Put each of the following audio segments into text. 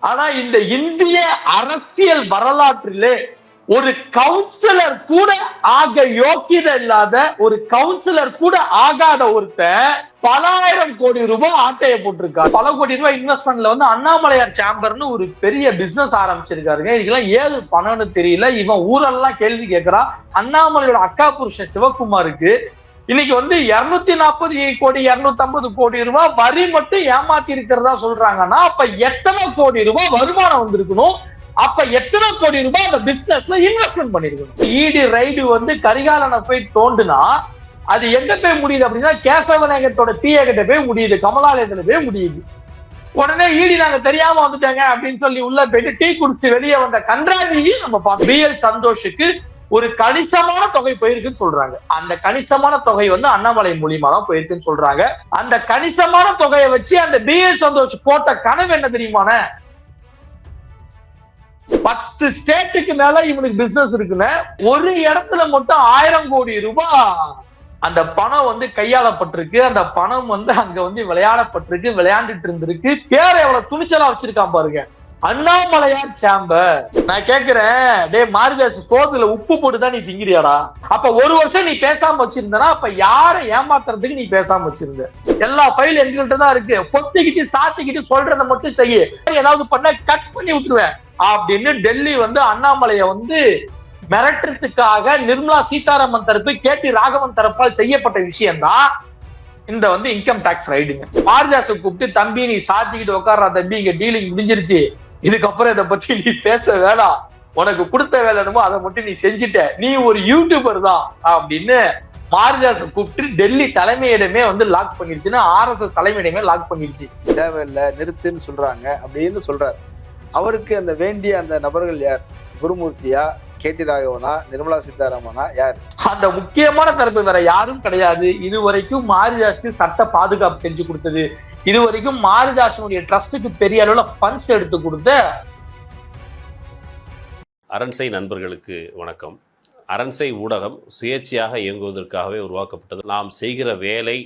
ஆனா இந்த இந்திய அரசியல் வரலாற்றிலே ஒரு கவுன்சிலர் கூட ஆக யோக்கியதை இல்லாத ஒரு கவுன்சிலர் கூட ஆகாத ஒருத்தன் பலாயிரம் கோடி ரூபாய் ஆட்டைய போட்டிருக்காரு பல கோடி ரூபாய் இன்வெஸ்ட்மெண்ட்ல வந்து அண்ணாமலையார் சேம்பர்னு ஒரு பெரிய பிசினஸ் ஆரம்பிச்சிருக்காருங்க. இதுக்கெல்லாம் ஏது பணம்னு தெரியல. இவன் ஊரெல்லாம் கேள்வி கேட்கிறான். அண்ணாமலையோட அக்கா புருஷன் சிவகுமாருக்கு இன்னைக்கு வந்து இருநூத்தி நாற்பது கோடி இருநூத்தி ஐம்பது கோடி ரூபாய் வரி மட்டும் ஏமாத்தி இருக்கிறதா சொல்றாங்கன்னா அப்ப எத்தனை கோடி ரூபாய் வருமானம் வந்திருக்கணும்? அப்ப எத்தனை கோடி ரூபாய் அந்த பிசினஸ்ல இன்வெஸ்ட்மெண்ட் பண்ணிருக்கணும்? இடி ரைடு வந்து கரிகாலனை போய் தோண்டுனா அது எங்க போய் முடியுது அப்படின்னா கேசவநாயகத்தோட பிஏ கிட்ட போய் முடியுது கமலாலயத்துல போய் முடியுது. உடனே ஈடி நாங்க தெரியாம வந்துட்டாங்க அப்படின்னு சொல்லி உள்ள போயிட்டு டீ குடிச்சு வெளியே வந்த கன்றாவியும் நம்ம பார்த்தோம் பிஎல் சந்தோஷுக்கு ஒரு கணிசமான தொகை போயிருக்குன்னு சொல்றாங்க. அந்த கணிசமான தொகை வந்து அண்ணாமலை மூலியமா தான் போயிருக்குன்னு சொல்றாங்க. அந்த கணிசமான தொகையை வச்சு அந்த பிஎல் சந்தோஷ் போட்ட கனவு என்ன தெரியுமான பத்து ஸ்டேட்டுக்கு மேல இவனுக்கு பிசினஸ் இருக்குன்னு ஒரு இடத்துல மட்டும் ஆயிரம் கோடி ரூபாய். அந்த பணம் வந்து கையாளப்பட்டிருக்கு. அந்த பணம் வந்து அங்க வந்து விளையாடப்பட்டிருக்கு விளையாண்டுட்டு இருந்திருக்கு. பேர் எவ்வளவு துணிச்சலா வச்சிருக்கான் பாருங்க. அண்ணாமலையார் சாம்பர் நான் கேக்குறேன். டே மாரிதாஸ் சோத்துல உப்பு போட்டுதான் நீ திங்கிறியாடா? அப்ப ஒரு வருஷம் நீ பேசாம வச்சிருந்தனா அப்ப யாரை ஏமாத்துறதுக்கு நீ பேசாம வச்சிருந்த? எல்லா ஃபைல் எங்கள்கிட்ட தான் இருக்கு. பொத்திக்கிட்டு சாத்திக்கிட்டு சொல்றத மட்டும் செய்ய. ஏதாவது பண்ண கட் பண்ணி விட்டுருவேன். அப்படின்னு டெல்லி வந்து அண்ணாமலைய வந்து மிரட்டுறதுக்காக நிர்மலா சீதாராமன் தரப்பு கே டி ராகவன் தரப்பால் செய்யப்பட்ட விஷயம்தான். இந்த வந்து இன்கம் டாக்ஸ் ரைடுங்க பாரதிதாச கூப்பிட்டு தம்பி நீ சாத்திக்கிட்டு உட்கார்றா தம்பி இங்க டீலிங் முடிஞ்சிருச்சு. இதுக்கப்புறம் இதை பத்தி நீ பேச வேணாம். உனக்கு கொடுத்த வேலை என்னமோ அதை மட்டும் நீ செஞ்சுட்ட. நீ ஒரு யூடியூபர் தான் அப்படின்னு மாரிதாச கூப்பிட்டு டெல்லி தலைமையிடமே வந்து லாக் பண்ணிருச்சுன்னா ஆர் எஸ் எஸ் தலைமையிடமே லாக் பண்ணிருச்சு. தேவையில்லை நிறுத்துன்னு சொல்றாங்க அப்படின்னு சொல்றாரு. அவருக்கு அந்த வேண்டிய அந்த நபர்கள் யார்? குருமூர்த்தியா கேடி ராகவனா நிர்மலா சீதாராமனா யார்? அந்த முக்கியமான தரப்பு வேற யாரும் கிடையாது. இதுவரைக்கும் மாரிதாஸுக்கு சட்ட பாதுகாப்பு செஞ்சு கொடுத்தது. இது வரைக்கும் மாரிதாசனுடைய ட்ரஸ்டுக்கு பெரிய அளவில் ஃபண்ட்ஸ் எடுத்து கொடுத்த அரண்சை நண்பர்களுக்கு வணக்கம். அரண்சை ஊடகம் சுயேட்சையாக இயங்குவதற்காகவே உருவாக்கப்பட்டது. நாம் செய்கிற வேலை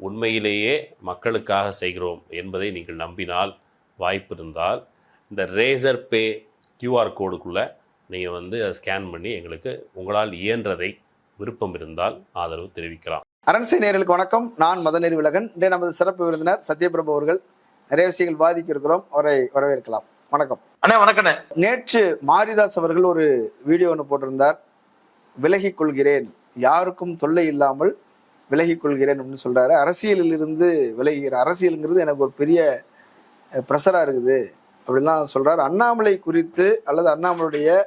உண்மையிலேயே மக்களுக்காக செய்கிறோம் என்பதை நீங்கள் நம்பினால் வாய்ப்பு இருந்தால் இந்த ரேசர் பே கியூஆர் கோடுக்குள்ளே நீங்கள் வந்து அதை ஸ்கேன் பண்ணி எங்களுக்கு உங்களால் இயன்றதை விருப்பம் இருந்தால் ஆதரவு தெரிவிக்கலாம். அரண்சை நேயர்களுக்கு வணக்கம். நான் மதநெறி விலகன் இன்றைய நமது சிறப்பு விருந்தினர் சத்யபிரபு அவர்கள் நிறைய விஷயங்கள் பாதிக்க இருக்கிறோம் அவரை வரவேற்கலாம். வணக்கம். அண்ணே வணக்கண்ணே. நேற்று மாரிதாஸ் அவர்கள் ஒரு வீடியோ ஒன்று போட்டிருந்தார். விலகிக் கொள்கிறேன் யாருக்கும் தொல்லை இல்லாமல் விலகிக் கொள்கிறேன் அப்படின்னு சொல்றாரு. அரசியலில் இருந்து விலகுகிறேன் அரசியலுங்கிறது எனக்கு ஒரு பெரிய ப்ரெஷரா இருக்குது. அப்படிலாம் சொல்றாரு. அண்ணாமலை குறித்து அல்லது அண்ணாமலையுடைய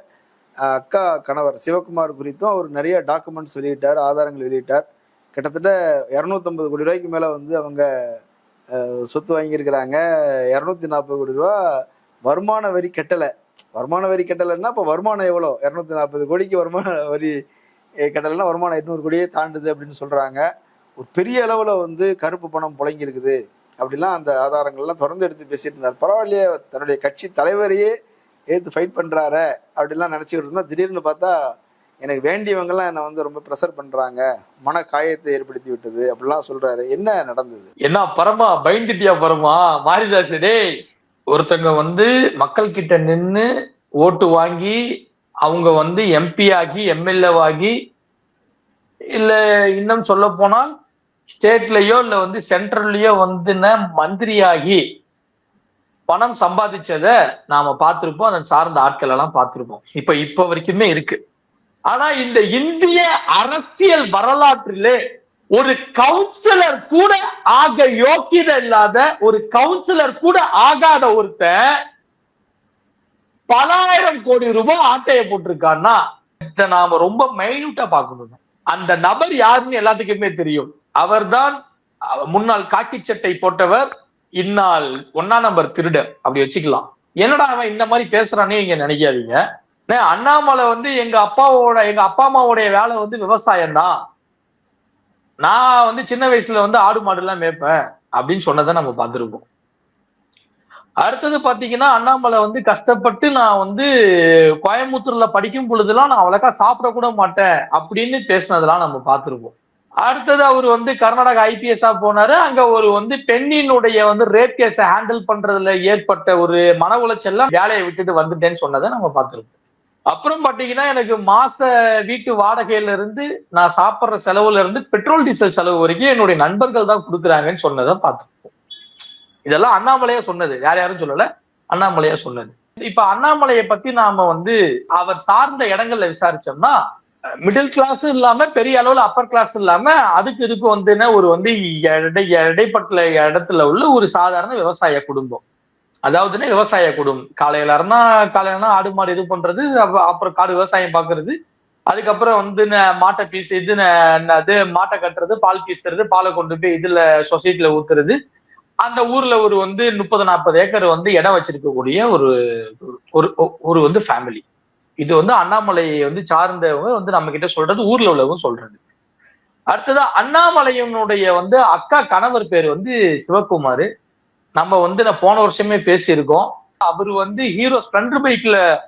அக்கா கணவர் சிவகுமார் குறித்தும் அவர் நிறைய டாக்குமெண்ட்ஸ் வெளியிட்டார் ஆதாரங்கள் வெளியிட்டார். கிட்டத்தட்ட இரநூத்தம்பது கோடி ரூபாய்க்கு மேலே வந்து அவங்க சொத்து வாங்கியிருக்கிறாங்க. இரநூத்தி நாற்பது கோடி ரூபா வருமான வரி கட்டலை. வருமான வரி கட்டலைன்னா இப்போ வருமானம் எவ்வளோ? இரநூத்தி நாற்பது கோடிக்கு வருமான வரி கட்டலைன்னா வருமானம் எட்நூறு கோடியே தாண்டுது அப்படின்னு சொல்கிறாங்க ஒரு பெரிய அளவில் வந்து கருப்பு பணம் புழங்கியிருக்குது. அப்படிலாம் அந்த ஆதாரங்கள்லாம் தொடர்ந்து எடுத்து பேசிட்டு இருந்தார். பரவாயில்லையே தன்னுடைய கட்சி தலைவரையே ஏத்து ஃபைட் பண்ணுறாரு அப்படிலாம் நினச்சிக்கிட்டு இருந்தோம். திடீர்னு பார்த்தா எனக்கு வேண்டியவங்கெல்லாம் என்னை வந்து ரொம்ப ப்ரெஷர் பண்றாங்க. மன காயத்தை ஏற்படுத்தி விட்டது அப்படிலாம் சொல்றாரு. என்ன நடந்தது? என்ன பரமா பயந்துட்டியா பரமா? மாரிதாஸ் டேய் ஒருத்தங்க வந்து மக்கள் கிட்ட நின்று ஓட்டு வாங்கி அவங்க வந்து எம்பி ஆகி எம்எல்ஏ ஆகி இல்ல இன்னும் சொல்ல போனால் ஸ்டேட்லயோ இல்ல வந்து சென்ட்ரல்லயோ வந்து மந்திரியாகி பணம் சம்பாதிச்சத நாம பார்த்திருப்போம். அதன் சார்ந்த ஆட்கள் எல்லாம் பார்த்திருப்போம். இப்ப இப்ப வரைக்குமே இருக்கு. ஆனா இந்த இந்திய அரசியல் வரலாற்றிலே ஒரு கவுன்சிலர் கூட ஆக யோக்கியதை இல்லாத ஒரு கவுன்சிலர் கூட ஆகாத ஒருத்தன் பலாயிரம் கோடி ரூபாய் ஆட்டைய போட்டிருக்கான்னா இதை நாம ரொம்ப மைன்யூட்டா பார்க்கணும். அந்த நபர் யாருன்னு எல்லாத்துக்குமே தெரியும். அவர்தான் முன்னாள் காக்கி சட்டை போட்டவர் இந்நாள் ஒன்னா நம்பர் திருடர் அப்படி வச்சுக்கலாம். என்னடா அவன் இந்த மாதிரி பேசுறானே இங்க நினைக்காதீங்க. அண்ணாமலை வந்து எங்க அப்பாவோட எங்க அப்பா அம்மாவோடைய வேலை வந்து விவசாயம் தான் நான் வந்து சின்ன வயசுல வந்து ஆடு மாடு எல்லாம் மேய்ப்பேன் அப்படின்னு சொன்னதை நம்ம பார்த்துருக்கோம். அடுத்தது பாத்தீங்கன்னா அண்ணாமலை வந்து கஷ்டப்பட்டு நான் வந்து கோயம்புத்தூர்ல படிக்கும் பொழுதுலாம் நான் அவ்வளோக்கா சாப்பிட கூட மாட்டேன் அப்படின்னு பேசினதெல்லாம் நம்ம பார்த்துருப்போம் அடுத்தது அவர் வந்து கர்நாடகா ஐபிஎஸ்ஸா போனாரு. அங்க ஒரு வந்து பெண்ணினுடைய வந்து ரேப் கேஸை ஹேண்டில் பண்றதுல ஏற்பட்ட ஒரு மன உளைச்சல்லாம் வேலையை விட்டுட்டு வந்துட்டேன்னு சொன்னதை நம்ம பார்த்துருப்போம் அப்புறம் பாத்தீங்கன்னா எனக்கு மாச வீட்டு வாடகையில இருந்து நான் சாப்பிடுற செலவுல இருந்து பெட்ரோல் டீசல் செலவு வரைக்கும் என்னுடைய நண்பர்கள் தான் கொடுக்குறாங்கன்னு சொன்னதை பார்த்திருக்கோம். இதெல்லாம் அண்ணாமலையா சொன்னது. யார் யாரும் சொல்லல. அண்ணாமலையா சொன்னது. இப்ப அண்ணாமலையை பத்தி நாம வந்து அவர் சார்ந்த இடங்கள்ல விசாரிச்சோம்னா மிடில் கிளாஸ் இல்லாம பெரிய அளவுல அப்பர் கிளாஸ் இல்லாம அதுக்கு இதுக்கு வந்து என்ன ஒரு வந்து இடை இடைப்பட்ட இடத்துல உள்ள ஒரு சாதாரண விவசாய குடும்பம். அதாவதுன்னா விவசாய குடும். காலையில இருந்தா காலையிலனா ஆடு மாடு இது பண்றது அப்புறம் காடு விவசாயம் பாக்குறது. அதுக்கப்புறம் வந்து மாட்டை பீஸ் இது ந- அது மாட்டை கட்டுறது பால் பீசுறது பாலை கொண்டு போய் இதுல சொசைட்டில ஊத்துறது. அந்த ஊர்ல ஒரு வந்து முப்பது நாற்பது ஏக்கர் வந்து இடம் வச்சிருக்கக்கூடிய ஒரு ஒரு ஒரு வந்து ஃபேமிலி இது வந்து அண்ணாமலையை வந்து சார்ந்தவங்க வந்து நம்ம கிட்ட சொல்றது ஊர்ல உள்ளவங்க சொல்றது. அடுத்ததா அண்ணாமலையினுடைய வந்து அக்கா கணவர் பேர் வந்து சிவகுமார். நம்ம வந்து நான் போன வருஷமே பேசியிருக்கோம். அவர் வந்து ஹீரோ ஸ்ப்ளெண்டர் பைக்ல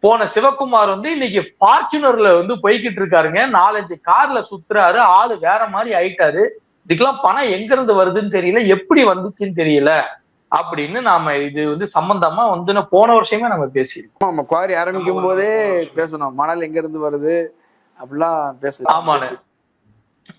போன சிவகுமார் வந்து இன்னைக்கு ஃபார்ச்சுனர்ல வந்து போய்கிட்டு இருக்காருங்க. நாலஞ்சு கார்ல சுத்துறாரு. ஆளு வேற மாதிரி ஆயிட்டாரு. இதுக்கெல்லாம் பணம் எங்க இருந்து வருதுன்னு தெரியல. எப்படி வந்துச்சுன்னு தெரியல. அப்படின்னு நாம இது வந்து சம்பந்தமா வந்து போன வருஷமே நம்ம பேசியிருக்கோம். நம்ம குவாரி ஆரம்பிக்கும் போதே பேசணும். மணல் எங்க இருந்து வருது? அப்படிலாம் பேசு ஆமாண்ணே.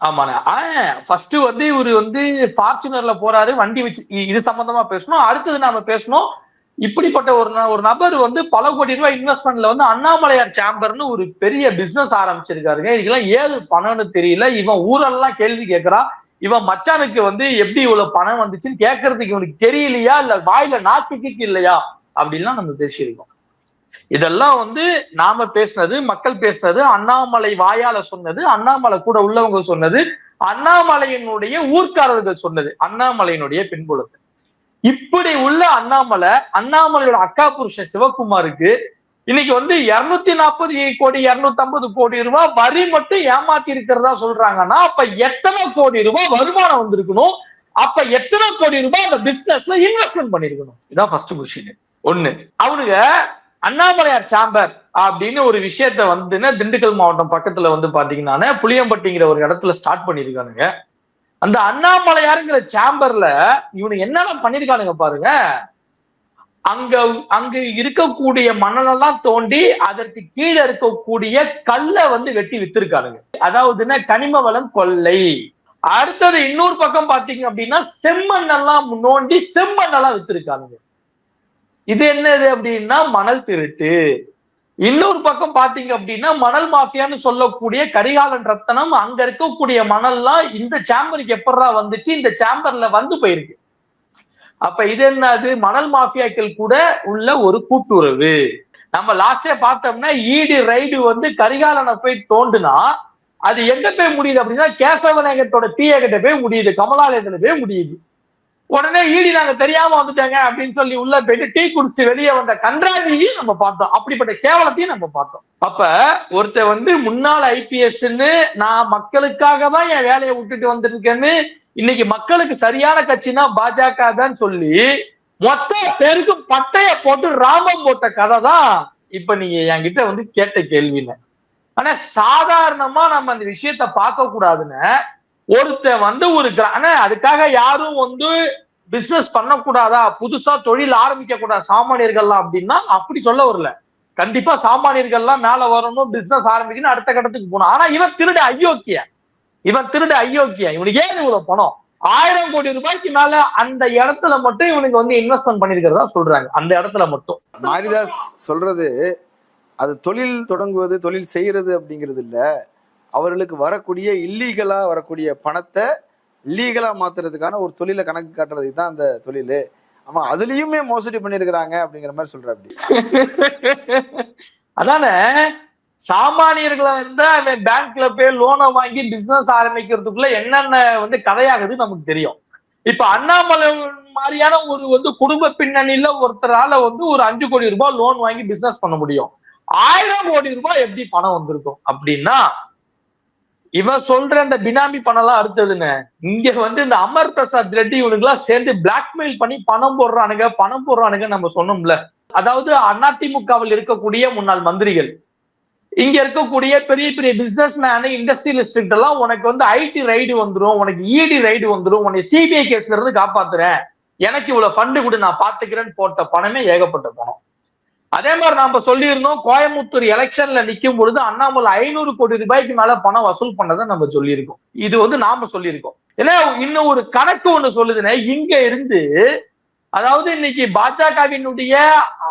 ஆமாண்ணா. ஆஹ் ஃபர்ஸ்ட் வந்து இவரு வந்து ஃபார்ச்சுனர்ல போறாரு வண்டி வச்சு இது சம்பந்தமா பேசணும். அடுத்தது நாம பேசணும். இப்படிப்பட்ட ஒரு ஒரு நபர் வந்து பல கோடி ரூபாய் இன்வெஸ்ட்மெண்ட்ல வந்து அண்ணாமலையார் சேம்பர்னு ஒரு பெரிய பிசினஸ் ஆரம்பிச்சிருக்காருங்க. இதுக்கெல்லாம் ஏது பணம்னு தெரியல. இவன் ஊரெல்லாம் கேள்வி கேட்கறான் இவன் மச்சானுக்கு வந்து எப்படி இவ்வளவு பணம் வந்துச்சுன்னு கேட்கறதுக்கு இவனுக்கு தெரியலையா? இல்ல வாயில நாக்குக்கு இல்லையா? அப்படின்லாம் நம்ம பேசியிருக்கோம். இதெல்லாம் வந்து நாம பேசுனது மக்கள் பேசுனது அண்ணாமலை வாயால சொன்னது அண்ணாமலை கூட உள்ளவங்க சொன்னது அண்ணாமலையினுடைய ஊர்க்காரர்கள் சொன்னது அண்ணாமலையினுடைய பின்புலத்தை இப்படி உள்ள அண்ணாமலை அண்ணாமலையோட அக்கா புருஷன் சிவகுமாருக்கு இன்னைக்கு வந்து இருநூத்தி நாற்பது கோடி இருநூத்தி ஐம்பது கோடி ரூபாய் வரி மட்டும் ஏமாத்தி இருக்கிறதா சொல்றாங்கன்னா அப்ப எத்தனை கோடி ரூபாய் வருமானம் வந்திருக்கணும்? அப்ப எத்தனை கோடி ரூபாய் அந்த பிசினஸ்ல இன்வெஸ்ட்மெண்ட் பண்ணிருக்கணும்? இதான் ஃபர்ஸ்ட் கொஸ்டின் ஒண்ணு அவனுங்க அண்ணாமலையார் சாம்பர் அப்படின்னு ஒரு விஷயத்த வந்துன்னா திண்டுக்கல் மாவட்டம் பக்கத்துல வந்து பாத்தீங்கன்னா புளியம்பட்டிங்கிற ஒரு இடத்துல ஸ்டார்ட் பண்ணிருக்கானுங்க. அந்த அண்ணாமலையாருங்கிற சாம்பர்ல இவனு என்னென்ன பண்ணிருக்கானுங்க பாருங்க. அங்க அங்க இருக்கக்கூடிய மணலெல்லாம் தோண்டி அதற்கு கீழே இருக்கக்கூடிய கல்லை வந்து வெட்டி வித்திருக்கானுங்க. அதாவதுன்னா கனிம வளம் கொள்ளை அடுத்தது இன்னொரு பக்கம் பாத்தீங்க அப்படின்னா செம்மண் எல்லாம் நோண்டி செம்மண் எல்லாம் வித்திருக்கானுங்க. இது என்னது அப்படின்னா மணல் திருட்டு. இன்னொரு பக்கம் பாத்தீங்க அப்படின்னா மணல் மாஃபியான்னு சொல்லக்கூடிய கரிகாலன் ரத்தனம் அங்க இருக்கக்கூடிய மணல்லாம் இந்த சேம்பருக்கு எப்படா வந்துச்சு? இந்த சேம்பர்ல வந்து போயிருக்கு. அப்ப இது என்னது? மணல் மாஃபியாக்கள் கூட உள்ள ஒரு கூட்டுறவு. நம்ம லாஸ்டே பார்த்தோம்னா ஈடு ரைடு வந்து கரிகாலனை போய் தோண்டுனா அது எங்க போய் முடியுது அப்படின்னா கேசவநாயகத்தோட தீயகிட்ட கிட்ட போய் முடியுது கமலாலயத்துல போய் முடியுது. உடனே ஈடி நாங்க தெரியாம வந்துட்டாங்க அப்படின்னு சொல்லி உள்ள போயிட்டு டீ குடிச்சு வெளியே வந்த கன்றாவியையும் நம்ம பார்த்தோம். அப்படிப்பட்ட கேவலத்தையும் நம்ம பார்த்தோம். அப்ப ஒருத்த வந்து முன்னாள் ஐபிஎஸ்ன்னு நான் மக்களுக்காக தான் என் வேலையை விட்டுட்டு வந்திருக்கேன்னு இன்னைக்கு மக்களுக்கு சரியான கட்சினா பாஜக தான் சொல்லி மொத்த பேருக்கும் பட்டைய போட்டு ராமம் போட்ட கதை தான் இப்ப நீங்க என்கிட்ட வந்து கேட்ட கேள்வின்னு ஆனா சாதாரணமா நம்ம அந்த விஷயத்த பார்க்க கூடாதுன்னு ஒருத்தன் வந்து ஒரு ஆனா அதுக்காக யாரும் வந்து பிசினஸ் பண்ணக்கூடாதா? புதுசா தொழில் ஆரம்பிக்க கூடாது சாமானியர்கள்லாம் அப்படின்னா அப்படி சொல்ல வரல. கண்டிப்பா சாமானியர்கள்லாம் மேல வரணும் பிசினஸ் ஆரம்பிக்கணும் அடுத்த கட்டத்துக்கு போகணும். ஆனா இவன் திருட அயோக்கிய. இவன் திருட அயோக்கிய. இவனுக்கு ஏன் இவ்வளவு பணம்? ஆயிரம் கோடி ரூபாய்க்கு மேல அந்த இடத்துல மட்டும் இவனுக்கு வந்து இன்வெஸ்ட்மெண்ட் பண்ணிருக்கிறதா சொல்றாங்க. அந்த இடத்துல மட்டும். மாரிதாஸ் சொல்றது அது தொழில் தொடங்குவது தொழில் செய்யறது அப்படிங்கிறது இல்ல. அவர்களுக்கு வரக்கூடிய இல்லீகலா வரக்கூடிய பணத்தை லீகலா மாத்துறதுக்கான ஒரு தொழிலை கணக்கு காட்டுறதுக்கு தான் அந்த தொழில். ஆமா அதுலயுமே மோசடி பண்ணிருக்கிறாங்க அப்படிங்கிற மாதிரி சொல்ற அப்படி. அதானே? சாமானியர்களை வந்து அவன் பேங்க்ல போய் லோனை வாங்கி பிசினஸ் ஆரம்பிக்கிறதுக்குள்ள என்னென்ன வந்து கதையாகுது நமக்கு தெரியும். இப்ப அண்ணாமலை மாதிரியான ஒரு வந்து குடும்ப பின்னணியில ஒருத்தரால வந்து ஒரு அஞ்சு கோடி ரூபாய் லோன் வாங்கி பிசினஸ் பண்ண முடியும். ஆயிரம் கோடி ரூபாய் எப்படி பணம் வந்திருக்கும் அப்படின்னா இவன் சொல்ற அந்த பினாமி பணம் எல்லாம் அடுத்ததுன்னு இங்க வந்து இந்த அமர் பிரசாத் ரெட்டி இவனுக்கு எல்லாம் சேர்ந்து பிளாக்மெயில் பண்ணி பணம் போடுறானுங்க பணம் போடுறானுங்க நம்ம சொன்னோம்ல. அதாவது அதிமுகவில் இருக்கக்கூடிய முன்னாள் மந்திரிகள். இங்க இருக்கக்கூடிய பெரிய பெரிய பிசினஸ் மேனு இண்டஸ்ட்ரியலிஸ்ட் எல்லாம் உனக்கு வந்து ஐடி ரைடு வந்துடும் உனக்கு இடி ரைடு வந்துடும் உன்னை சிபிஐ கேஸ்ல இருந்து காப்பாத்துறேன். எனக்கு இவ்வளவு ஃபண்டு கொடு நான் பாத்துக்கிறேன்னு போட்ட பணமே ஏகப்பட்ட பணம். அதே மாதிரி நாம சொல்லியிருந்தோம் கோயம்புத்தூர் எலெக்ஷன்ல நிற்கும் பொழுது அண்ணாமலை ஐநூறு கோடி ரூபாய்க்கு மேல பணம் வசூல் பண்ணதை நம்ம சொல்லியிருக்கோம். இது வந்து நாம சொல்லியிருக்கோம். ஏன்னா இன்னும் ஒரு கணக்கு ஒண்ணு சொல்லுதுன்னா இங்க இருந்து அதாவது இன்னைக்கு பாஜகவினுடைய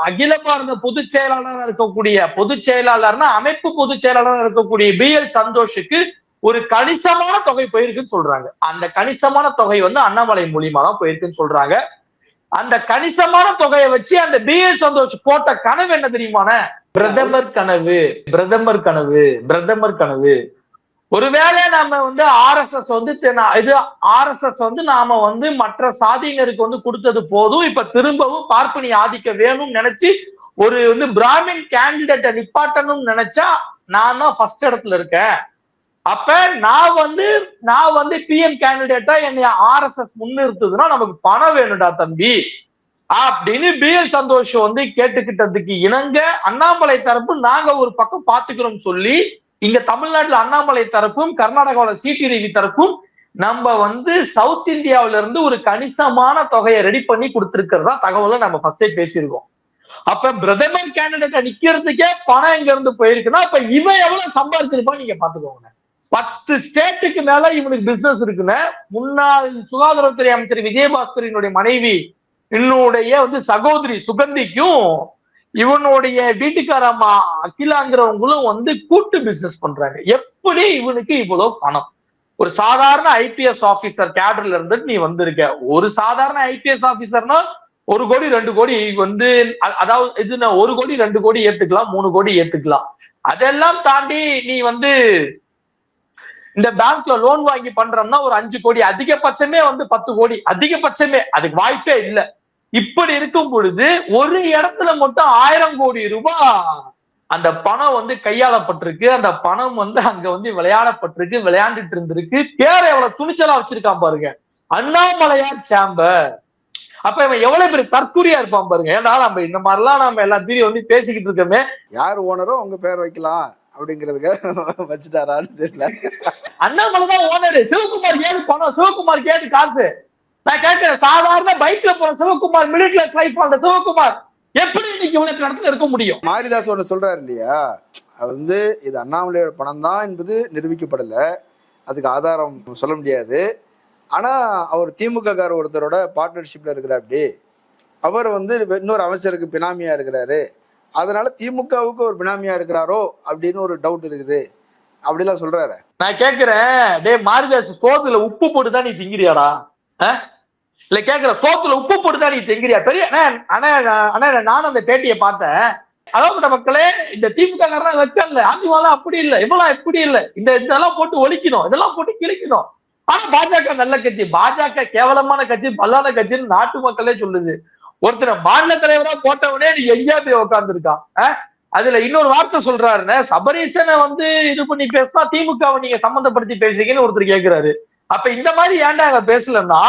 அகில பாரத பொதுச் செயலாளராக இருக்கக்கூடிய பொதுச் செயலாளர்னா அமைப்பு பொதுச் செயலாளராக இருக்கக்கூடிய பி எல் சந்தோஷுக்கு ஒரு கணிசமான தொகை போயிருக்குன்னு சொல்றாங்க. அந்த கணிசமான தொகை வந்து அண்ணாமலை மூலியமா தான் போயிருக்குன்னு சொல்றாங்க. அந்த கணிசமான தொகையை வச்சு அந்த பிஎஸ் சந்தோஷ் போட்ட கனவு என்ன தெரியுமான பிரதமர் கனவு பிரதமர் கனவு பிரதமர் கனவு. ஒருவேளை நாம வந்து ஆர்எஸ்எஸ் வந்து தென- இது ஆர்எஸ்எஸ் வந்து நாம வந்து மற்ற சாதியினருக்கு வந்து கொடுத்தது போதும். இப்ப திரும்பவும் பார்ப்பனி ஆதிக்க வேணும்னு நினைச்சு ஒரு வந்து பிராமின் கேண்டிடேட்டை நிப்பாட்டணும்னு நினைச்சா நான் தான் ஃபர்ஸ்ட் இடத்துல இருக்கேன். அப்ப நான் வந்து நான் வந்து பிஎம் கேண்டிடேட்டா என்னை ஆர்எஸ்எஸ் முன்னிறுத்துதுன்னா நமக்கு பணம் வேணும்டா தம்பி. அப்படின்னு பிஎல் சந்தோஷ் வந்து கேட்டுக்கிட்டதுக்கு இணங்க அண்ணாமலை தரப்பு நாங்க ஒரு பக்கம் பாத்துக்கிறோம் சொல்லி இங்க தமிழ்நாட்டுல அண்ணாமலை தரப்பும் கர்நாடகாவில சிடி ரவி தரப்பும் நம்ம வந்து சவுத் இந்தியாவில இருந்து ஒரு கணிசமான தொகையை ரெடி பண்ணி கொடுத்திருக்கிறதா தகவலை நம்ம ஃபர்ஸ்டே பேசியிருக்கோம். அப்ப பிரதமர் கேண்டிடேட்டா நிக்கிறதுக்கே பணம் எங்க இருந்து போயிருக்குன்னா அப்ப இவன் எவ்வளவு சம்பாதிச்சிருப்பான்னு நீங்க பாத்துக்கோங்க பத்து ஸ்டேட்டுக்கு மேல இவனுக்கு பிசினஸ் இருக்குன்னு முன்னாள் சுகாதாரத்துறை அமைச்சர் விஜயபாஸ்கரினுடைய மனைவி என்னுடைய வந்து சகோதரி சுகந்திக்கும் இவனுடைய வீட்டுக்கார அம்மா அகிலாங்கிறவங்களும் வந்து கூட்டு பிசினஸ் பண்றாங்க. எப்படி இவனுக்கு இவ்வளவு பணம்? ஒரு சாதாரண ஐபிஎஸ் ஆபீசர் கேடர்ல இருந்துட்டு நீ வந்திருக்க. ஒரு சாதாரண ஐபிஎஸ் ஆபீசர்னா ஒரு கோடி ரெண்டு கோடி வந்து அதாவது இது ஒரு கோடி ரெண்டு கோடி ஏத்துக்கலாம் மூணு கோடி ஏத்துக்கலாம். அதெல்லாம் தாண்டி நீ வந்து இந்த பேங்க்ல லோன் வாங்கி பண்றோம்னா ஒரு அஞ்சு கோடி அதிகபட்சமே வந்து பத்து கோடி அதிகபட்சமே. அதுக்கு வாய்ப்பே இல்லை. இப்படி இருக்கும் பொழுது ஒரு இடத்துல மட்டும் ஆயிரம் கோடி ரூபாய். அந்த பணம் வந்து கையாளப்பட்டிருக்கு. அந்த பணம் வந்து அங்க வந்து விளையாடப்பட்டிருக்கு விளையாண்டுட்டு இருந்திருக்கு. பேரை எவ்வளவு துணிச்சலா வச்சிருக்கான் பாருங்க. அண்ணாமலையார் சேம்பர் அப்ப இவன் எவ்வளவு பெரிய தற்கூரியா இருப்பான் பாருங்க. ஏன்னா நம்ம இந்த மாதிரிலாம் நம்ம எல்லாத்தையும் வந்து பேசிக்கிட்டு இருக்கோமே. யார் ஓனரோ உங்க பேர் வைக்கலாம். அப்படிங்கிறதுக்கு வச்சுட்டாரான்னு தெரியல. அண்ணாமலை தான் ஓனரு. சிவகுமார் ஏது பணம் சிவகுமார் ஏது காசு. நான் கேட்கிறேன் சாதாரண பைக்ல போற சிவகுமார் மிடில் கிளாஸ் லைஃப் அந்த சிவகுமார் எப்படி இன்னைக்கு இவ்வளவு இடத்துல இருக்க முடியும்? மாரிதாஸ் ஒண்ணு சொல்றாரு இல்லையா? அது வந்து இது அண்ணாமலையோட பணம் தான் என்பது நிரூபிக்கப்படல. அதுக்கு ஆதாரம் சொல்ல முடியாது. ஆனா அவர் திமுக கார ஒருத்தரோட பார்ட்னர்ஷிப்ல இருக்கிறாப்படி அவர் வந்து இன்னொரு அமைச்சருக்கு பினாமியா இருக்கிறாரு. அதனால திமுகவுக்கு ஒரு பினாமியா இருக்கிறாரோ அப்படின்னு ஒரு டவுட் இருக்குது. அப்படிலாம் சொல்றாரு. நான் கேக்குறேன். டே மாரிதாஸ் சோத்துல உப்பு போட்டு தான் நீ திங்கிறியாடா? இல்ல கேக்குற சோத்துல உப்பு போட்டு தான் நீ திங்கிறியா? பெரிய அண்ணா அண்ணா நானும் அந்த பேட்டியை பார்த்தேன். அதாவது மக்களே இந்த திமுக காரன் வைக்கல அதிமுக அப்படி இல்ல. இவெல்லாம் இப்படி இல்ல. இந்த இதெல்லாம் போட்டு ஒழிக்கணும். இதெல்லாம் போட்டு கிழிக்கணும். ஆனா பாஜக நல்ல கட்சி. பாஜக கேவலமான கட்சி பல்லான கட்சின்னு நாட்டு மக்களே சொல்லுது. ஒருத்தர் மாநில தலைவரா போட்டவனே நீ எங்கேயா போய் உட்காந்துருக்கான் அதுல இன்னொரு வார்த்தை சொல்றாருன்னு சபரீசனை வந்து இது பண்ணி பேசினா திமுகவை நீங்க சம்மந்தப்படுத்தி பேசுறீங்கன்னு ஒருத்தர் கேக்குறாரு. அப்ப இந்த மாதிரி ஏன்டா அங்க பேசலன்னா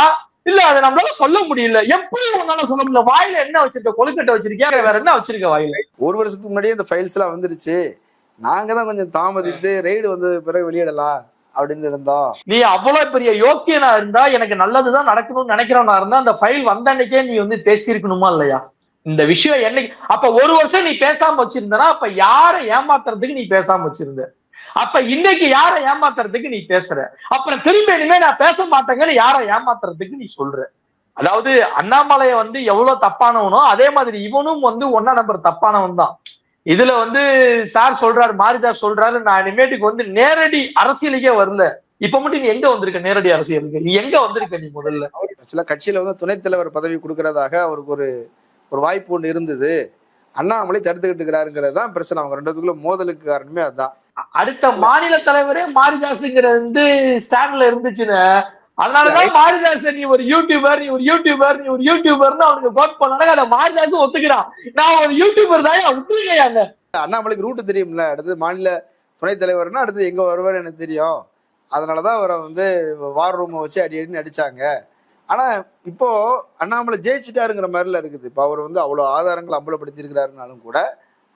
இல்ல அதை நம்மளால சொல்ல முடியல. எப்படி உங்களால சொல்ல முடியல? வாயில என்ன வச்சிருக்க? கொழுக்கட்டை வச்சிருக்கியா? வேற என்ன வச்சிருக்க வாயில? ஒரு வருஷத்துக்கு முன்னாடியே இந்த ஃபைல்ஸ் எல்லாம் வந்துருச்சு. நாங்க தான் கொஞ்சம் தாமதித்து ரெய்டு வந்தது பிறகு வெளியிடலாம் அப்படின்னு இருந்தோம் நீ அவ்வளவு பெரிய யோக்கியனா இருந்தா எனக்கு நல்லதுதான் நடக்கணும்னு நினைக்கிறவனா இருந்தா அந்த ஃபைல் வந்த அன்னைக்கே நீ வந்து பேசியிருக்கணுமா இல்லையா? இந்த விஷயம் என்னைக்கு அப்ப ஒரு வருஷம் நீ பேசாம வச்சிருந்தனா அப்ப யாரை ஏமாத்துறதுக்கு நீ பேசாம வச்சிருந்த? அப்ப இன்னைக்கு யாரை ஏமாத்துறதுக்கு நீ பேசுற? அப்புறம் திரும்ப இனிமே நான் பேச மாட்டேங்கன்னு யாரை ஏமாத்துறதுக்கு நீ சொல்ற? அதாவது அண்ணாமலைய வந்து எவ்வளவு தப்பானவனோ அதே மாதிரி இவனும் வந்து ஒன்னா நம்பர் தப்பானவன் தான் இதுல வந்து சார் சொல்றாரு மாரிதாஸ் சொல்றாரு நான் இனிமேட்டுக்கு வந்து நேரடி அரசியலுக்கே வரல. இப்ப மட்டும் நீ எங்க வந்திருக்க நேரடி அரசியலுக்கு? நீ எங்க வந்திருக்க நீ முதல்ல? ஆக்சுவலா கட்சியில வந்து துணைத் தலைவர் பதவி கொடுக்கறதாக அவருக்கு ஒரு ஒரு வாய்ப்பு ஒன்று இருந்தது. அண்ணாமலை தடுத்துக்கிட்டு இருக்கிறாருங்கிறது தான் பிரச்சனை. அவங்க ரெண்டுத்துக்குள்ள மோதலுக்கு காரணமே அதுதான். அடுத்த மாநில தலைவரே மாரிதாஸுங்கிற வந்து ஸ்டாண்ட்ல இருந்துச்சுன்னு அதனாலதான் மாரிதாஸ் நீ ஒரு யூடியூபர் நீ ஒரு யூடியூபர் நீ ஒரு யூடியூபர்னு அவனுக்கு கோட் பண்ணாங்க அதை மாரிதாஸ் ஒத்துக்கிறான். நான் ஒரு யூடியூபர் தான் விட்டுருக்கையாங்க அண்ணாமலைக்கு ரூட்டு தெரியும்ல அடுத்து மாநில துணைத் தலைவர்னா அடுத்து எங்க வருவான்னு எனக்கு தெரியும். அதனாலதான் அவரை வந்து வார் ரூமை வச்சு அடி அடின்னு அடிச்சாங்க. ஆனா இப்போ அண்ணாமலை ஜெயிச்சிட்டாருங்கிற மாதிரில இருக்குது. இப்போ அவர் வந்து அவ்வளவு ஆதாரங்கள் அம்பலப்படுத்தி இருக்கிறாருனாலும் கூட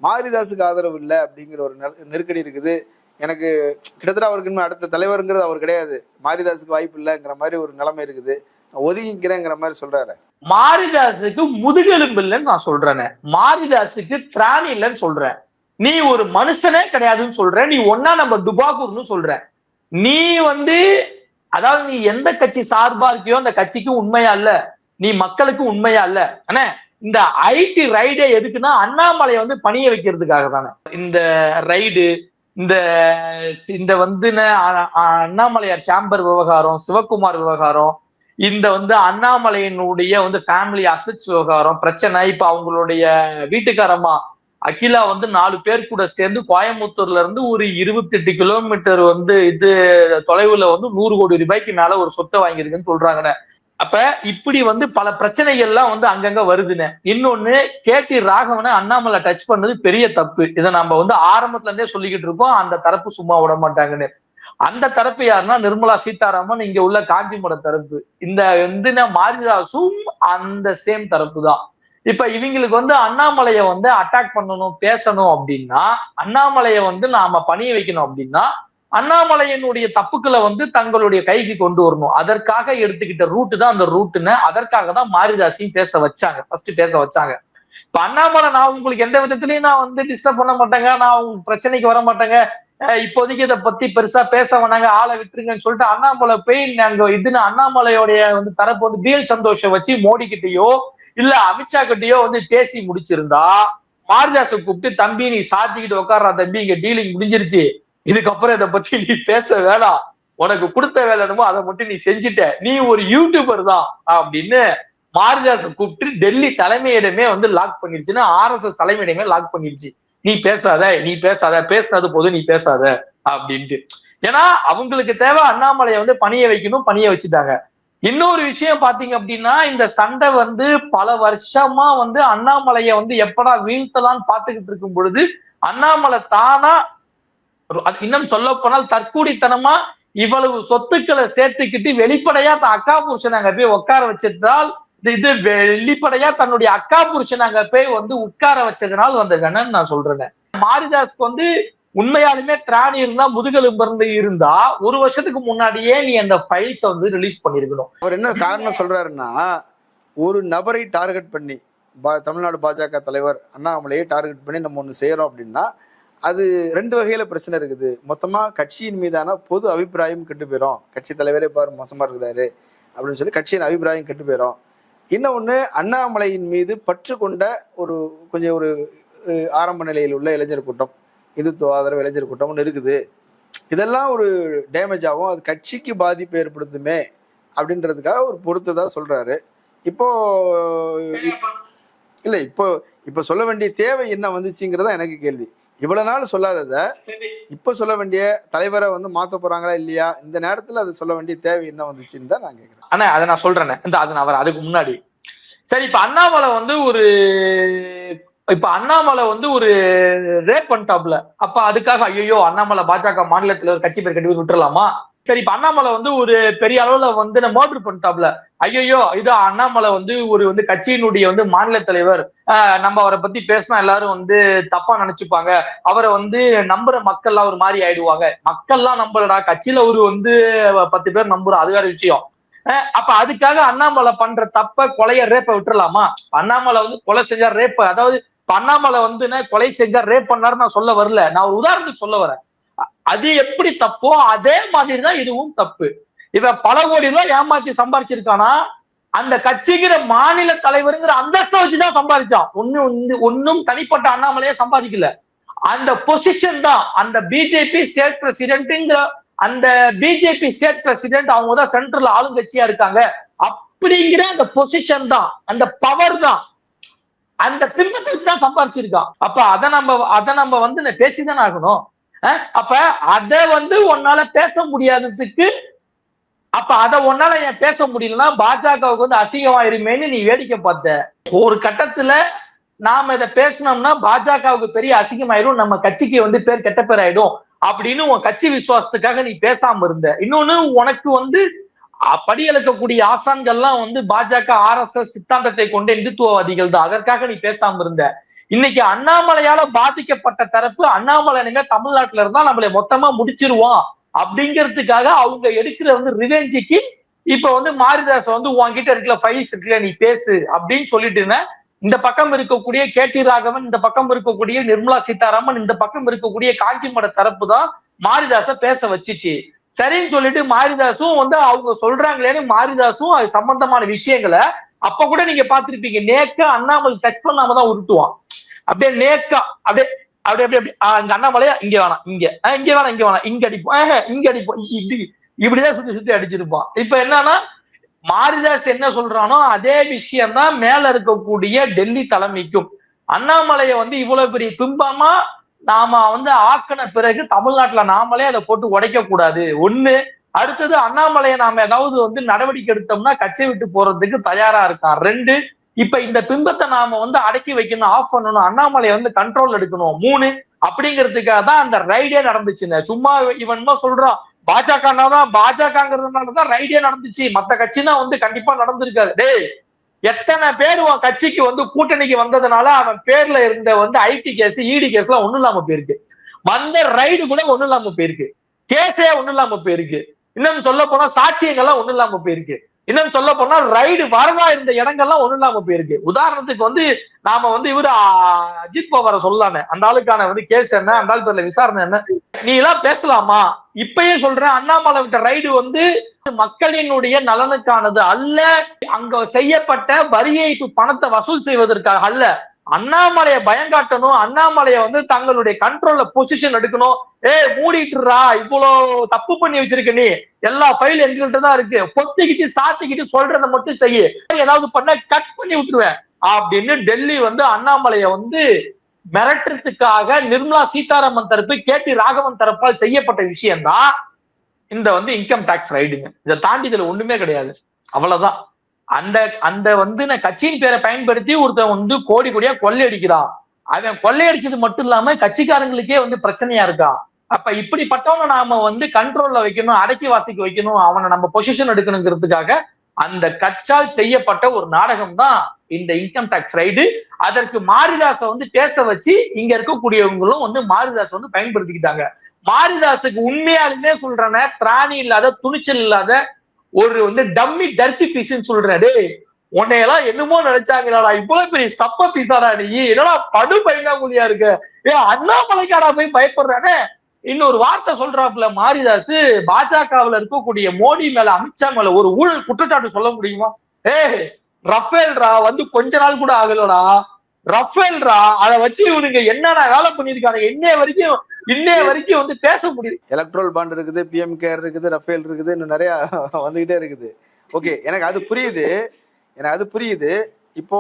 மாரிதாஸுக்கு ஆதரவு இல்லை அப்படிங்கிற ஒரு நெருக்கடி இருக்குது. எனக்கு கிட்டத்தட்ட அவருக்கு இன்னும் அடுத்த தலைவருங்கிறது அவர் கிடையாது. மாரிதாஸுக்கு வாய்ப்பு இல்லைங்கிற மாதிரி ஒரு நிலைமை இருக்குது. ஒதுங்கிக்கிறேங்கிற மாதிரி சொல்றாரு. மாரிதாசுக்கு முதுகெலும்பு இல்லைன்னு நான் சொல்றேனே. மாரிதாஸுக்கு திராணி இல்லைன்னு சொல்றேன். நீ ஒரு மனுஷனே கிடையாதுன்னு சொல்ற நீ ஒன்னா நம்ம டுபாக்கூர்னு சொல்ற நீ வந்து அதாவது நீ எந்த கட்சி சார்பா இருக்கியோ அந்த கட்சிக்கு உண்மையா இல்ல. நீ மக்களுக்கு உண்மையா இல்ல. அண்ணே இந்த ஐடி ரைடே எதுக்குன்னா அண்ணாமலையை வந்து பணிய வைக்கிறதுக்காக தானே. இந்த ரைடு இந்த இந்த வந்து அண்ணாமலையார் சாம்பர் விவகாரம் சிவகுமார் விவகாரம் இந்த வந்து அண்ணாமலையினுடைய வந்து ஃபேமிலி அசட்ஸ் விவகாரம் பிரச்சனை இப்ப அவங்களுடைய வீட்டுக்காரம்மா அகிலா வந்து நாலு பேர் கூட சேர்ந்து கோயம்புத்தூர்ல இருந்து ஒரு இருபத்தெட்டு கிலோமீட்டர் வந்து இது தொலைவுல வந்து நூறு கோடி ரூபாய்க்கு மேல ஒரு சொத்தை வாங்கியிருக்குன்னு சொல்றாங்கண்ணே. அப்ப இப்படி வந்து பல பிரச்சனைகள்லாம் வந்து அங்கங்க வருதுன்னு இன்னொன்னு கேடி ராகவனை அண்ணாமலை டச் பண்ணது பெரிய தப்பு. இதை நம்ம வந்து ஆரம்பத்துல இருந்தே சொல்லிக்கிட்டு இருக்கோம். அந்த தரப்பு சும்மா விட மாட்டாங்கன்னு. அந்த தரப்பு யாருன்னா நிர்மலா சீதாராமன் இங்க உள்ள காஞ்சிபுரம் தரப்பு. இந்த வந்து மாரிதாசும் அந்த சேம் தரப்பு தான். இப்ப இவங்களுக்கு வந்து அண்ணாமலைய வந்து அட்டாக் பண்ணணும் பேசணும் அப்படின்னா அண்ணாமலைய வந்து நாம பணிய வைக்கணும் அப்படின்னா அண்ணாமலையினுடைய தப்புக்களை வந்து தங்களுடைய கைக்கு கொண்டு வரணும். அதற்காக எடுத்துக்கிட்ட ரூட்டு தான் அந்த ரூட்டுன்னு அதற்காக தான் மாரிதாசியும் பேச வச்சாங்க. ஃபர்ஸ்ட் பேச வச்சாங்க. இப்ப அண்ணாமலை நான் உங்களுக்கு எந்த விதத்திலயும் நான் வந்து டிஸ்டர்ப் பண்ண மாட்டேங்க. நான் உங்க பிரச்சனைக்கு வர மாட்டேங்க. இப்போதைக்கு இதை பத்தி பெருசா பேச வேணாங்க. ஆளை விட்டுருங்கன்னு சொல்லிட்டு அண்ணாமலை போய் நாங்க இதுன்னு அண்ணாமலையோடைய வந்து தரப்பு வந்து பிஎல் சந்தோஷம் வச்சு மோடி கிட்டயோ இல்ல அமித்ஷா கிட்டயோ வந்து பேசி முடிச்சிருந்தா மாரிதாசை கூப்பிட்டு தம்பி நீ சாத்திக்கிட்டு உட்கார்றா தம்பி இங்க டீலிங் முடிஞ்சிருச்சு. இதுக்கப்புறம் இதை பத்தி நீ பேச வேணாம். உனக்கு கொடுத்த வேலை என்னமோ அதை மட்டும் நீ செஞ்சுட்ட. நீ ஒரு யூடியூபர் தான் அப்படின்னு மாரிதாசை கூப்பிட்டு டெல்லி தலைமையிடமே வந்து லாக் பண்ணிருச்சுன்னா ஆர்எஸ்எஸ் தலைமையிடமே லாக் பண்ணிருச்சு. நீ பேசாத நீ பேசாத பேசினது போதும் நீ பேசாத அப்படின்ட்டு. ஏன்னா அவங்களுக்கு தேவை அண்ணாமலையை வந்து பணிய வைக்கணும் பணிய வச்சுட்டாங்க. இன்னொரு விஷயம் பாத்தீங்க அப்படின்னா இந்த சண்டை வந்து பல வருஷமா வந்து அண்ணாமலையை வந்து எப்படா வீழ்த்தலாம்னு பாத்துக்கிட்டு இருக்கும் பொழுது அண்ணாமலை தானா இன்னும் சொல்ல போனால் தற்கூடித்தனமா இவ்வளவு சொத்துக்களை சேர்த்துக்கிட்டு வெளிப்படையா தன் அக்கா புருஷன் அங்க போய் உட்கார வச்சிருந்தால் இது- வெளிப்படையா தன்னுடைய அக்கா புருஷன் அங்க போய் வந்து உட்கார வச்சதுனால் வந்த கணன் நான் சொல்றேன். மாரிதாஸ்க்கு வந்து உண்மையாலுமே திராணி இருந்தா முதுகெலும்பு இருந்து இருந்தா ஒரு வருஷத்துக்கு முன்னாடியே நீ அந்த ஃபைல்ஸை வந்து ரிலீஸ் பண்ணிருக்கணும். அவர் என்ன காரணம் சொல்றாருன்னா ஒரு நபரை டார்கெட் பண்ணி பா தமிழ்நாடு பாஜக தலைவர் அண்ணாமலையை டார்கெட் பண்ணி நம்ம ஒன்று செய்யறோம் அப்படின்னா அது ரெண்டு வகையில பிரச்சனை இருக்குது. மொத்தமா கட்சியின் மீதான பொது அபிப்பிராயம் கெட்டு போயிடும் கட்சி தலைவரே பாரு மோசமா இருக்கிறாரு அப்படின்னு சொல்லி கட்சியின் அபிப்பிராயம் கெட்டு போயிடும் இன்னொன்று அண்ணாமலையின் மீது பற்று கொண்ட ஒரு கொஞ்சம் ஒரு ஆரம்ப நிலையில் உள்ள இளைஞர் கூட்டம். இந்துத்துவ ஆதரவு இளைஞர் கூட்டம் ஒன்று இருக்குது. இதெல்லாம் ஒரு டேமேஜ் ஆகும். அது கட்சிக்கு பாதிப்பு ஏற்படுத்துமே அப்படின்றதுக்காக ஒரு பொறுத்ததா சொல்றாரு. இப்போ இல்ல இப்போ இப்போ சொல்ல வேண்டிய தேவை என்ன வந்துச்சுங்கிறதா எனக்கு கேள்வி. இவ்வளவு நாள் சொல்லாதத. இப்ப சொல்ல வேண்டிய தலைவரை வந்து மாத்த போறாங்களா இல்லையா? இந்த நேரத்துல அது சொல்ல வேண்டிய தேவை என்ன வந்துச்சுன்னு தான் நான் கேக்குறேன். அண்ணா அதை நான் சொல்றேனே இந்த அது நான் அதுக்கு முன்னாடி. சரி இப்ப அண்ணாமலை வந்து ஒரு இப்ப அண்ணாமலை வந்து ஒரு ரேப் பண்ணிட்டாப்ல அப்ப அதுக்காக ஐயோ அண்ணாமலை பாஜக மாநிலத்துல ஒரு கட்சி பேர் கட்டி விட்டுறலாமா? சரி இப்ப அண்ணாமலை வந்து ஒரு பெரிய அளவுல வந்து மோட்டர் பண்ணிட்டாப்ல. ஐயோ இது அண்ணாமலை வந்து ஒரு வந்து கட்சியினுடைய வந்து மாநில தலைவர். நம்ம அவரை பத்தி பேசினா எல்லாரும் வந்து தப்பா நினைச்சுப்பாங்க. அவரை வந்து நம்புற மக்கள்லாம் ஒரு மாதிரி ஆயிடுவாங்க. மக்கள்லாம் நம்பலடா. கட்சியில ஒரு வந்து பத்து பேர் நம்புறோம். அது வேற விஷயம். அப்ப அதுக்காக அண்ணாமலை பண்ற தப்ப கொலைய ரேப்ப விட்டுறலாமா? அண்ணாமலை வந்து கொலை செஞ்சா ரேப் அதாவது அண்ணாமலை வந்து கொலை செஞ்சா ரேப் பண்ணாரு நான் சொல்ல வரல. நான் ஒரு உதாரணத்துக்கு சொல்ல வரேன். அது எப்படி தப்போ அதே மாதிரி தான் இதுவும் தப்பு. இவன் பல கோடி ரூபாய் ஏமாத்தி சம்பாரிச்சிருக்கானா? அந்த கட்சிங்கிற மாநில தலைவருங்கிற அந்தஸ்தை வச்சுதான் சம்பாதிச்சான் ஒன்னும் ஒன்னும் தனிப்பட்ட அண்ணாமலையே சம்பாதிக்கல. அந்த பொசிஷன் தான். அந்த பிஜேபி ஸ்டேட் பிரசிடென்ட்ங்கிற அந்த பிஜேபி ஸ்டேட் பிரசிடென்ட் அவங்க தான் சென்ட்ரல் ஆளுங்கட்சியா இருக்காங்க. அப்படிங்கிற அந்த பொசிஷன் தான். அந்த பவர் தான். அந்த பிம்பத்தை வச்சு தான் சம்பாரிச்சிருக்கான். அப்ப அதை நம்ம அதை நம்ம வந்து பேசிதான் ஆகணும். அப்ப அத வந்து உன்னால பேச முடியாததுக்கு அப்ப அத உன்னால ஏன் பேச முடியலன்னா பாஜகவுக்கு வந்து அசிங்கமாயிருமேன்னு நீ வேடிக்கை பார்த்த. ஒரு கட்டத்துல நாம இதை பேசினோம்னா பாஜகவுக்கு பெரிய அசிங்கமாயிரும் நம்ம கட்சிக்கு வந்து பேர் கெட்ட பேர் ஆயிடும் அப்படின்னு உன் கட்சி விசுவாசத்துக்காக நீ பேசாம இருந்த. இன்னொன்னு உனக்கு வந்து படி இழக்கக்கூடிய ஆசான்கள்லாம் வந்து பாஜக ஆர்எஸ்எஸ் சித்தாந்தத்தை கொண்ட இந்துத்துவவாதிகள் தான். அதற்காக நீ பேசாம இருந்த. இன்னைக்கு அண்ணாமலையால பாதிக்கப்பட்ட தரப்பு அண்ணாமலைனுங்க தமிழ்நாட்டுல இருந்தா நம்மளை மொத்தமா முடிச்சிருவோம் அப்படிங்கிறதுக்காக அவங்க எடுக்கிற வந்து ரிவெஞ்சிக்கு இப்ப வந்து மாரிதாஸ் வந்து உன்கிட்ட இருக்கிற ஃபைல்ஸ் இருக்குல்ல நீ பேசு அப்படின்னு சொல்லிட்டு இருந்தேன் இந்த பக்கம் இருக்கக்கூடிய கே டி ராகவன் இந்த பக்கம் இருக்கக்கூடிய நிர்மலா சீதாராமன் இந்த பக்கம் இருக்கக்கூடிய காஞ்சிமட தரப்பு தான் மாரிதாச பேச வச்சுச்சு. சரின்னு சொல்லிட்டு மாரிதாசும் வந்து அவங்க சொல்றாங்களேன்னு மாரிதாசும் அது சம்பந்தமான விஷயங்களை அப்ப கூட நீங்க பார்த்திருப்பீங்க. நேக்கா அண்ணாமலை டச் பண்ணாம தான் உருட்டுவான். அப்படியே நேக்கா அப்படியே அப்படியே அப்படியே அப்படியே. ஆஹ் இங்க அண்ணாமலையா? இங்க வேணாம் இங்க. ஆஹ் இங்க வேணாம் இங்க வேணாம். இங்க அடிப்போம் ஆஹ் இங்க அடிப்போம் இப்படி இப்படிதான் சுத்தி சுத்தி அடிச்சிருப்பான். இப்ப என்னன்னா மாரிதாஸ் என்ன சொல்றானோ அதே விஷயம் தான் மேல இருக்கக்கூடிய டெல்லி தலைமைக்கும். அண்ணாமலையை வந்து இவ்வளவு பெரிய பிம்பமா நாம வந்து ஆக்கின பிறகு தமிழ்நாட்டுல நாமளே அதை போட்டு உடைக்க கூடாது. ஒண்ணு அடுத்தது அண்ணாமலையை நாம ஏதாவது வந்து நடவடிக்கை எடுத்தோம்னா கச்சை விட்டு போறதுக்கு தயாரா இருக்கான். ரெண்டு இப்ப இந்த பிம்பத்தை நாம வந்து அடக்கி வைக்கணும் ஆஃப் பண்ணணும் அண்ணாமலையை வந்து கண்ட்ரோல் எடுக்கணும். மூணு அப்படிங்கிறதுக்காக தான் அந்த ரைடே நடந்துச்சுங்க சும்மா இவன் சொல்றான் பாஜக தான் பாஜகங்கிறதுனாலதான் ரைடே நடந்துச்சு. மத்த கட்சினா வந்து கண்டிப்பா நடந்திருக்காது. டேய் எத்தனை பேர் உன் கட்சிக்கு வந்து கூட்டணிக்கு வந்ததுனால அவன் பேர்ல இருந்த வந்து ஐடி கேஸ் இடி கேஸ் எல்லாம் ஒண்ணும் இல்லாம போயிருக்கு. வந்த ரைடு கூட ஒண்ணும் இல்லாம போயிருக்கு. கேஸே ஒண்ணும் இல்லாம போயிருக்கு. இன்னும் சொல்ல போனா சாட்சியங்கள்லாம் ஒண்ணும் இல்லாம போயிருக்கு. இன்னும் சொல்ல போனா ரைடு வரதா இருந்த இடங்கள்லாம் ஒண்ணும் இல்லாம போயிருக்கு. உதாரணத்துக்கு வந்து நாம வந்து இவரு அஜித் பவாரை சொல்லானே அந்த ஆளுக்கான வந்து கேஸ் என்ன அந்த ஆள் பேர்ல விசாரணை என்ன? நீ எல்லாம் பேசலாமா? இப்பயே சொல்றேன் அண்ணாமலை விட்ட ரைடு வந்து மக்களினுடைய நலனுக்கானது அல்ல. அங்க செய்யப்பட்ட வரி ஏய்ப்பு பணத்தை வசூல் செய்வதற்காக அல்ல. அண்ணாமலையை பயங்காட்டணும் அண்ணாமலையை வந்து தங்களுடைய கண்ட்ரோல்ல பொசிஷன் எடுக்கணும். ஏ மூடிட்டுறா. இவ்வளவு தப்பு பண்ணி வச்சிருக்க நீ. எல்லா ஃபைல் எங்ககிட்ட தான் இருக்கு. பொத்திக்கிட்டு சாத்திக்கிட்டு சொல்றதை மட்டும் செய்ய. ஏதாவது பண்ண கட் பண்ணி விட்டுருவேன். அப்படின்னு டெல்லி வந்து அண்ணாமலையை வந்து மிரட்டுறதுக்காக நிர்மலா சீதாராமன் தரப்பு கே டி ராகவன் தரப்பால் செய்யப்பட்ட விஷயம்தான். இந்த வந்து இன்கம் டாக்ஸ் ரைடுங்க இதை தாண்டி இதுல ஒண்ணுமே கிடையாது. அவ்வளவுதான். அந்த அந்த வந்து நான் கட்சியின் பேரை பயன்படுத்தி ஒருத்தன் வந்து கோடி கோடியா கொள்ளையடிக்கிறான் அவன் கொள்ளையடிச்சது மட்டும் இல்லாம கட்சிக்காரங்களுக்கே வந்து பிரச்சனையா இருக்கான். அப்ப இப்படிப்பட்டவங்க நாம வந்து கண்ட்ரோல்ல வைக்கணும் அடக்கி வாசிக்க வைக்கணும் அவனை நம்ம பொசிஷன் எடுக்கணுங்கிறதுக்காக அந்த கட்சால் செய்யப்பட்ட ஒரு நாடகம் தான் இந்த இன்கம் டாக்ஸ் ரைடு அதற்கு மாரிதாசை வந்து பேச வச்சு இங்க இருக்கக்கூடியவங்களும் வந்து மாரிதாஸ் வந்து பயன்படுத்திக்கிட்டாங்க. மாரிதாசுக்கு உண்மையாலுமே சொல்றேன் திராணி இல்லாத துணிச்சல் இல்லாத ஒரு வந்து டம்மி டர்த்தி பீஸ்ன்னு சொல்றாரு உன்னையெல்லாம் என்னமோ நினைச்சாங்களாடா இவ்வளவு பெரிய சப்ப பீசாடா நீ. என்னடா படு பயந்தாங்குழியா இருக்க? ஏ அண்ணாமலைக்காடா போய் பயப்படுறானே? இன்னொரு வார்த்தை சொல்றாப்புல மாரிதாஸ் பாஜகவுல இருக்கக்கூடிய மோடி மேல அமித்ஷா மேல ஒரு ஊழல் குற்றச்சாட்டு சொல்ல முடியுமா? ஏ ரஃபேல்ரா வந்து கொஞ்ச நாள் கூட ஆகலடா. ரஃபேல்ரா அதை வச்சு இவனுங்க என்னடா வேலை பண்ணியிருக்காங்க இன்னைய வரைக்கும் இன்னைய வரைக்கும் வந்து பேச முடியுது எலக்ட்ரோல் பாண்ட் இருக்குது பிஎம் கேர் இருக்குது ரஃபேல் இருக்குது இன்னும் நிறைய வந்துகிட்டே இருக்குது. ஓகே எனக்கு அது புரியுது. எனக்கு அது புரியுது. இப்போ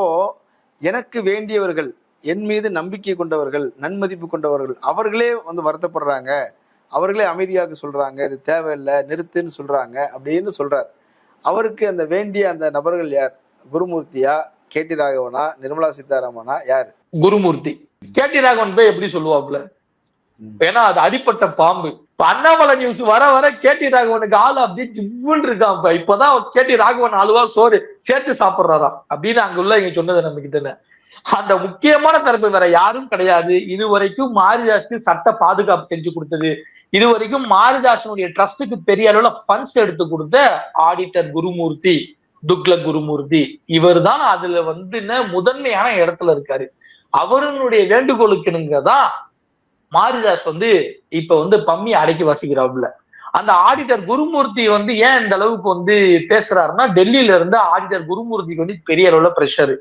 எனக்கு வேண்டியவர்கள் என் மீது நம்பிக்கை கொண்டவர்கள் நன்மதிப்பு கொண்டவர்கள் அவர்களே வந்து வருத்தப்படுறாங்க. அவர்களே அமைதியாக சொல்றாங்க இது தேவையில்லை நிறுத்துன்னு சொல்றாங்க அப்படின்னு சொல்றார். அவருக்கு அந்த வேண்டிய அந்த நபர்கள் யார்? குருமூர்த்தியா கேடி ராகவனா நிர்மலா சீதாராமனா யார்? குருமூர்த்தி. கேடி ராகவன் போய் எப்படி சொல்லுவாப்ல. ஏன்னா அது அடிப்பட்ட பாம்பு. இப்ப அண்ணாமலை நியூஸ் வர வர கேடி ராகவனுக்கு ஆளு அப்படியே ஜிவ்வுன்னு இருக்கான் இப்ப இப்பதான் கேடி ராகவன் அழுவா சோறு சேர்த்து சாப்பிடுறாராம். அப்படின்னு அங்க உள்ள இங்க சொன்னது நம்ம கிட்ட அந்த முக்கியமான தரப்பு வேற யாரும் கிடையாது. இதுவரைக்கும் மாரிதாஸ்க்கு சட்ட பாதுகாப்பு செஞ்சு கொடுத்தது. இதுவரைக்கும் மாரிதாசனுடைய ட்ரஸ்டுக்கு பெரிய அளவுல ஃபண்ட்ஸ் எடுத்து கொடுத்த ஆடிட்டர் குருமூர்த்தி. துக்ல குருமூர்த்தி. இவர் தான் அதுல வந்து முதன்மையான இடத்துல இருக்காரு. அவருடைய வேண்டுகோளுக்குனுங்க தான் மாரிதாஸ் வந்து இப்ப வந்து பம்மி அடக்கி வாசிக்கிறாப்புல. அந்த ஆடிட்டர் குருமூர்த்தி வந்து ஏன் இந்த அளவுக்கு வந்து பேசுறாருன்னா டெல்லியில இருந்து ஆடிட்டர் குருமூர்த்திக்கு வந்து பெரிய அளவுல ப்ரெஷர்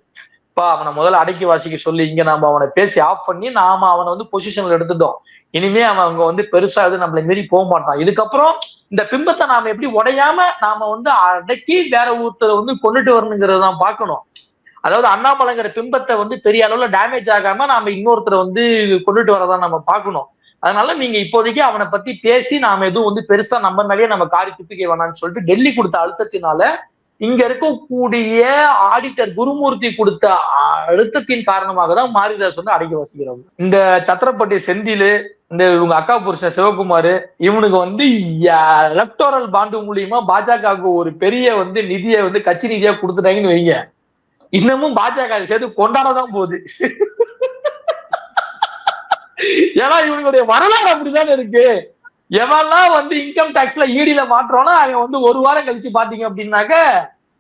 இப்ப அவனை முதல்ல அடக்கி வாசிக்க சொல்லி இங்க நாம அவனை பேசி ஆஃப் பண்ணி நாம அவனை வந்து பொசிஷன்ல எடுத்துட்டோம். இனிமே அவன் அவங்க வந்து பெருசா எதுவும் நம்மளை மீறி போக மாட்டான். இதுக்கப்புறம் இந்த பிம்பத்தை நாம எப்படி உடையாம நாம வந்து அடக்கி வேற ஒருத்தரை வந்து கொண்டுட்டு வரணுங்கிறதான் பார்க்கணும். அதாவது அண்ணாமலைங்கிற பிம்பத்தை வந்து பெரிய அளவுல டேமேஜ் ஆகாம நாம இன்னொருத்தரை வந்து கொண்டுட்டு வரதான் நம்ம பார்க்கணும். அதனால நீங்க இப்போதைக்கு அவனை பத்தி பேசி நாம எதுவும் வந்து பெருசா நம்ம மேலேயே நம்ம காரி துப்பிக்க வேணாம்னு சொல்லிட்டு டெல்லி கொடுத்த அழுத்தத்தினால இங்க இருக்கக்கூடிய ஆடிட்டர் குருமூர்த்தி கொடுத்த அழுத்தத்தின் காரணமாக தான் மாரிதாஸ் வந்து அடக்கி வசிக்கிறாங்க. இந்த சத்திரப்பட்டி செந்தில் இந்த இவங்க அக்கா புருஷன் சிவகுமார் இவனுக்கு வந்து எலக்டோரல் பாண்டு மூலியமா பாஜகவுக்கு ஒரு பெரிய வந்து நிதியை வந்து கட்சி நிதியா கொடுத்துட்டாங்கன்னு வைங்க. இன்னமும் பாஜக சேர்த்து கொண்டாடதான் போகுது. ஏன்னா இவனுடைய வரலாறு அப்படிதானே இருக்கு. எவெல்லாம் வந்து இன்கம் டாக்ஸ்ல ஈடியில மாற்றோம்னா அவன் வந்து ஒரு வாரம் கழிச்சு பாத்தீங்க அப்படின்னாக்க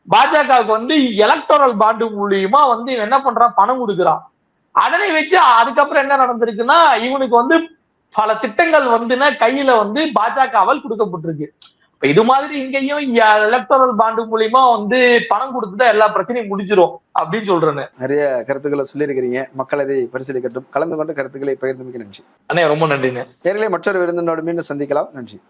பாஜகவுக்கு வந்து எலக்டோரல் பாண்டு மூலியமா வந்து இவன் என்ன பண்றான்? பணம் கொடுக்குறான். அதனை வச்சு அதுக்கப்புறம் என்ன நடந்திருக்குன்னா இவனுக்கு வந்து பல திட்டங்கள் வந்துன்னா கையில வந்து பாஜகவால் கொடுக்கப்பட்டிருக்கு. இப்ப இது மாதிரி இங்கேயும் எலக்டோரல் பாண்டு மூலியமா வந்து பணம் கொடுத்துட்டா எல்லா பிரச்சனையும் முடிஞ்சிரும் அப்படின்னு சொல்றேன்னு நிறைய கருத்துக்களை சொல்லியிருக்கிறீங்க. மக்கள் அதை பரிசீலிக்கட்டும். கலந்து கொண்டு கருத்துக்களை பகிர்ந்து மிக்க நன்றி. அண்ணே ரொம்ப நன்றிண்ணே. நேரிலே மற்றொரு விருந்தினோடு மீண்டும் சந்திக்கலாம். நன்றி.